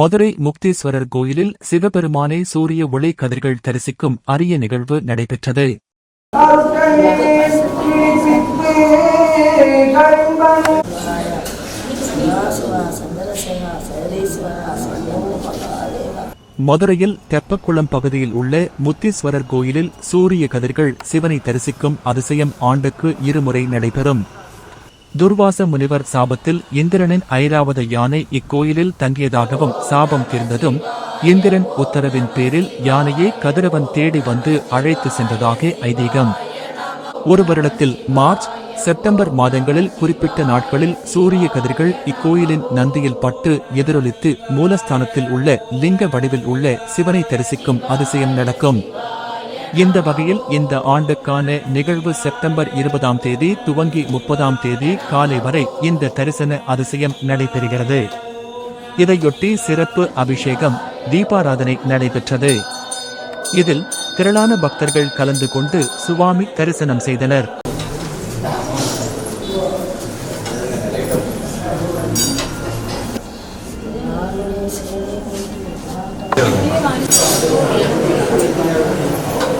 மதுரை முக்தீஸ்வரர் கோயிலில் சிவபெருமானை சூரிய ஒளி கதிர்கள் தரிசிக்கும் அரிய நிகழ்வு நடைபெற்றது. மதுரையில் தெப்பக்குளம் பகுதியில் உள்ள முத்தீஸ்வரர் கோயிலில் சூரிய கதிர்கள் சிவனை தரிசிக்கும் அதிசயம் ஆண்டுக்கு இருமுறை நடைபெறும். துர்வாச முனிவர் சாபத்தில் இந்திரனின் ஐராவத யானை இக்கோயிலில் தங்கியதாகவும் சாபம் தீர்ந்ததும் இந்திரன் உத்தரவின் பேரில் யானையை கதிரவன் தேடி வந்து அழைத்து சென்றதாக ஐதீகம். ஒரு வருடத்தில் மார்ச் செப்டம்பர் மாதங்களில் குறிப்பிட்ட நாட்களில் சூரிய கதிர்கள் இக்கோயிலின் நந்தியில் பட்டு எதிரொலித்து மூலஸ்தானத்தில் உள்ள லிங்க வடிவில் உள்ள சிவனை தரிசிக்கும் அதிசயம் நடக்கும். இந்த வகையில் இந்த ஆண்டுக்கான நிகழ்வு செப்டம்பர் இருபதாம் தேதி துவங்கி முப்பதாம் தேதி காலை வரை இந்த தரிசன அதிசயம் நடைபெறுகிறது. இதையொட்டி சிறப்பு அபிஷேகம் தீபாராதனை நடைபெற்றது. இதில் திரளான பக்தர்கள் கலந்து கொண்டு சுவாமி தரிசனம் செய்தனர்.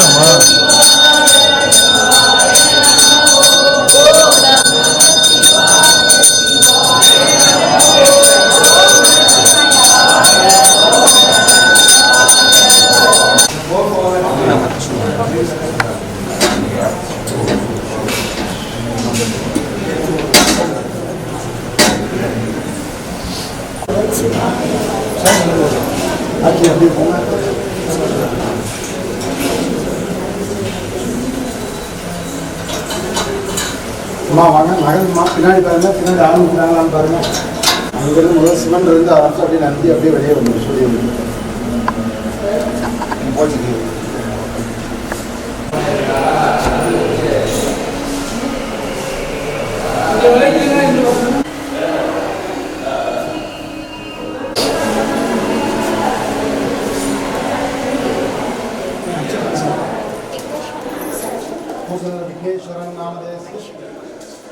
什么？三十多，அம்மா வாங்க நகருமா பின்னாடி பாருங்க பின்னாடி ஆள் பாருங்க. அங்கிருந்து முதல் சிமெண்ட் இருந்து ஆரம்பிச்சு அப்படியே நந்தி அப்படியே வெளியே வந்துடும் சூரிய